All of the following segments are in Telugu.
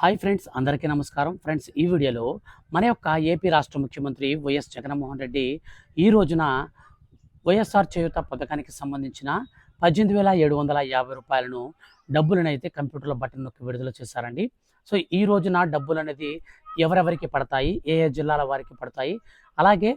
హాయ్ ఫ్రెండ్స్ అందరికీ నమస్కారం. ఫ్రెండ్స్ ఈ వీడియోలో మన యొక్క ఏపీ రాష్ట్ర ముఖ్యమంత్రి వైఎస్ జగన్మోహన్ రెడ్డి ఈ రోజున వైఎస్ఆర్ చేయూత పథకానికి సంబంధించిన పద్దెనిమిది వేల ఏడు వందల యాభై రూపాయలను డబ్బులను అయితే కంప్యూటర్లో బటన్ నొక్కి విడుదల చేశారండి. సో ఈ రోజున డబ్బులు అనేది ఎవరెవరికి పడతాయి ఏ ఏ జిల్లాల వారికి పడతాయి అలాగే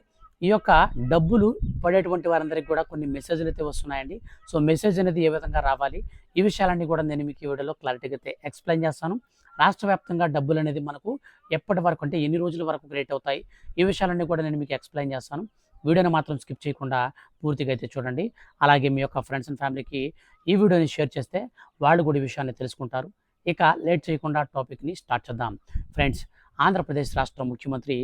ఈ యొక్క డబ్బులు పడేటువంటి వారందరికీ కూడా కొన్ని మెసేజ్లు అయితే వస్తున్నాయండి. సో మెసేజ్ అనేది ఏ విధంగా రావాలి? ఈ విషయాలన్నీ కూడా నేను మీకు ఈ వీడియోలో క్లారిటీగా అయితే ఎక్స్ప్లెయిన్ చేస్తాను. రాష్ట్ర వ్యాప్తంగా డబ్బులు అనేది మనకు ఎప్పటి వరకు అంటే ఎన్ని రోజుల వరకు క్రియేట్ అవుతాయి? ఈ విషయాలన్నీ కూడా నేను మీకు ఎక్స్ప్లెయిన్ చేస్తాను. వీడియోని మాత్రం స్కిప్ చేయకుండా పూర్తిగా అయితే చూడండి. అలాగే మీ యొక్క ఫ్రెండ్స్ అండ్ ఫ్యామిలీకి ఈ వీడియోని షేర్ చేస్తే వాళ్ళు కూడా ఈ విషయాన్ని తెలుసుకుంటారు. ఇక లేట్ చేయకుండా టాపిక్ని స్టార్ట్ చేద్దాం. ఫ్రెండ్స్ ఆంధ్రప్రదేశ్ రాష్ట్ర ముఖ్యమంత్రి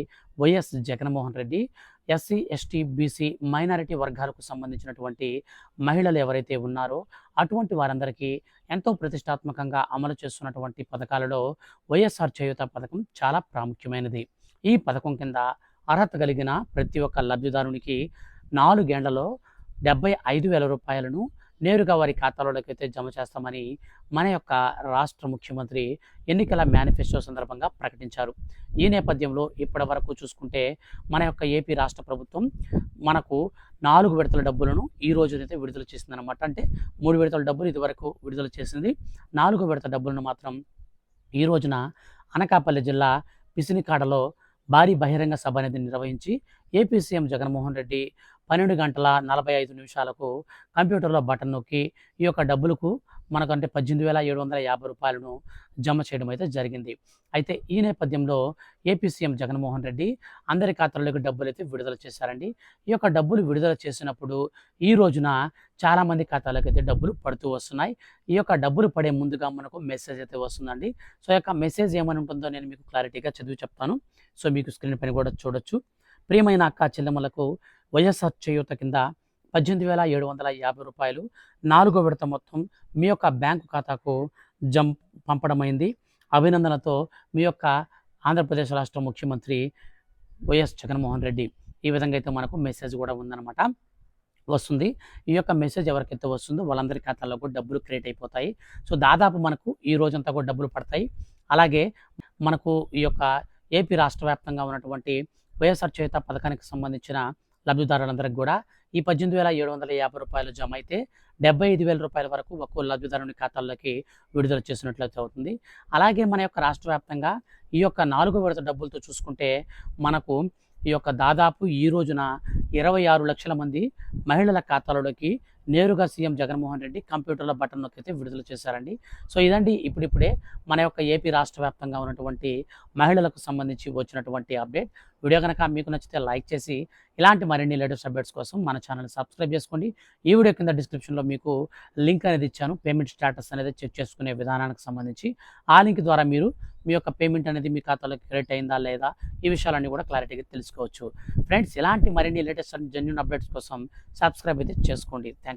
YS Jaganmohan Reddy SC ST BC minority వర్గాలకు సంబంధించినటువంటి మహిళలు ఎవరైతే ఉన్నారో అటువంటి వారందరికీ ఎంతో ప్రతిష్టాత్మకంగా అమలు చేస్తున్నటువంటి పథకాలలో వైఎస్ఆర్ చేయూత పథకం చాలా ప్రాముఖ్యమైనది. ఈ పథకం కింద అర్హత కలిగిన ప్రతి ఒక్క లబ్ధిదారునికి నాలుగేండ్లలో డెబ్బై ఐదు వేల రూపాయలను నేరుగా వారి ఖాతాలోకి అయితే జమ చేస్తామని మన యొక్క రాష్ట్ర ముఖ్యమంత్రి ఎన్నికల మేనిఫెస్టో సందర్భంగా ప్రకటించారు. ఈ నేపథ్యంలో ఇప్పటి వరకు చూసుకుంటే మన యొక్క ఏపీ రాష్ట్ర ప్రభుత్వం మనకు నాలుగు విడతల డబ్బులను ఈ రోజునైతే విడుదల చేసిందనమాట అంటే మూడు విడతల డబ్బులు ఇదివరకు విడుదల చేసింది. నాలుగు విడత డబ్బులను మాత్రం ఈ రోజున అనకాపల్లి జిల్లా పిసినికాడలో భారీ బహిరంగ సభ అనేది నిర్వహించి ఏపీ సీఎం జగన్మోహన్ రెడ్డి పన్నెండు గంటల నలభై ఐదు నిమిషాలకు కంప్యూటర్లో బటన్ నొక్కి ఈ యొక్క డబ్బులకు మనకంటే పద్దెనిమిది వేల ఏడు వందల యాభై రూపాయలను జమ చేయడం అయితే జరిగింది. అయితే ఈ నేపథ్యంలో ఏపీ సీఎం జగన్మోహన్ రెడ్డి అందరి ఖాతాల్లోకి డబ్బులు అయితే విడుదల చేశారండి. ఈ యొక్క డబ్బులు విడుదల చేసినప్పుడు ఈ రోజున చాలామంది ఖాతాలకు అయితే డబ్బులు పడుతూ వస్తున్నాయి. ఈ యొక్క డబ్బులు పడే ముందుగా మనకు మెసేజ్ అయితే వస్తుందండి. సో ఈ యొక్క మెసేజ్ ఏమని ఉంటుందో నేను మీకు క్లారిటీగా చదివి చెప్తాను. సో మీకు స్క్రీన్ పైన కూడా చూడొచ్చు. ప్రియమైన అక్క చెల్లెమ్మలకు వైఎస్ఆర్ చేయూత కింద పద్దెనిమిది వేల ఏడు వందల యాభై రూపాయలు నాలుగో విడత మొత్తం మీ యొక్క బ్యాంకు ఖాతాకు జం పంపడమైంది. అభినందనతో మీ యొక్క ఆంధ్రప్రదేశ్ రాష్ట్ర ముఖ్యమంత్రి వైఎస్ జగన్మోహన్ రెడ్డి ఈ విధంగా అయితే మనకు మెసేజ్ కూడా ఉందన్నమాట. వస్తుంది. ఈ యొక్క మెసేజ్ ఎవరికైతే వస్తుందో వాళ్ళందరి ఖాతాల్లో కూడా డబ్బులు క్రియేట్ అయిపోతాయి. సో దాదాపు మనకు ఈ రోజంతా కూడా డబ్బులు పడతాయి. అలాగే మనకు ఈ యొక్క ఏపీ రాష్ట్ర వ్యాప్తంగా ఉన్నటువంటి వైఎస్ఆర్ చేత పథకానికి సంబంధించిన లబ్ధిదారులందరికీ కూడా ఈ పద్దెనిమిది వేల ఏడు వందల యాభై రూపాయలు జమ అయితే డెబ్బై ఐదు వేల రూపాయల వరకు ఒక్కో లబ్ధిదారుని ఖాతాల్లోకి విడుదల చేసినట్లయితే అవుతుంది. అలాగే మన యొక్క రాష్ట్ర వ్యాప్తంగా ఈ యొక్క నాలుగో విడత డబ్బులతో చూసుకుంటే మనకు ఈ యొక్క దాదాపు ఈ రోజున ఇరవై ఆరు లక్షల మంది మహిళల ఖాతాలలోకి నేరుగా సీఎం జగన్మోహన్ రెడ్డి కంప్యూటర్లో బటన్ నొక్కితే విడుదల చేశారండి. సో ఇదండి ఇప్పుడిప్పుడే మన యొక్క ఏపీ రాష్ట్ర వ్యాప్తంగా ఉన్నటువంటి మహిళలకు సంబంధించి వచ్చినటువంటి అప్డేట్. వీడియో కనుక మీకు నచ్చితే లైక్ చేసి ఇలాంటి మరిన్ని లేటెస్ట్ అప్డేట్స్ కోసం మన ఛానల్ సబ్స్క్రైబ్ చేసుకోండి. ఈ వీడియో కింద డిస్క్రిప్షన్లో మీకు లింక్ అనేది ఇచ్చాను. పేమెంట్ స్టేటస్ అనేది చెక్ చేసుకునే విధానానికి సంబంధించి. ఆ లింక్ ద్వారా మీరు మీ యొక్క పేమెంట్ అనేది మీ ఖాతాలోకి క్రెడిట్ అయిందా లేదా ఈ విషయాలన్నీ కూడా క్లారిటీగా తెలుసుకోవచ్చు. ఫ్రెండ్స్ ఇలాంటి మరిన్ని లేటెస్ట్ అండ్ జెన్యున్ అప్డేట్స్ కోసం సబ్స్క్రైబ్ అయితే చేసుకోండి. Thank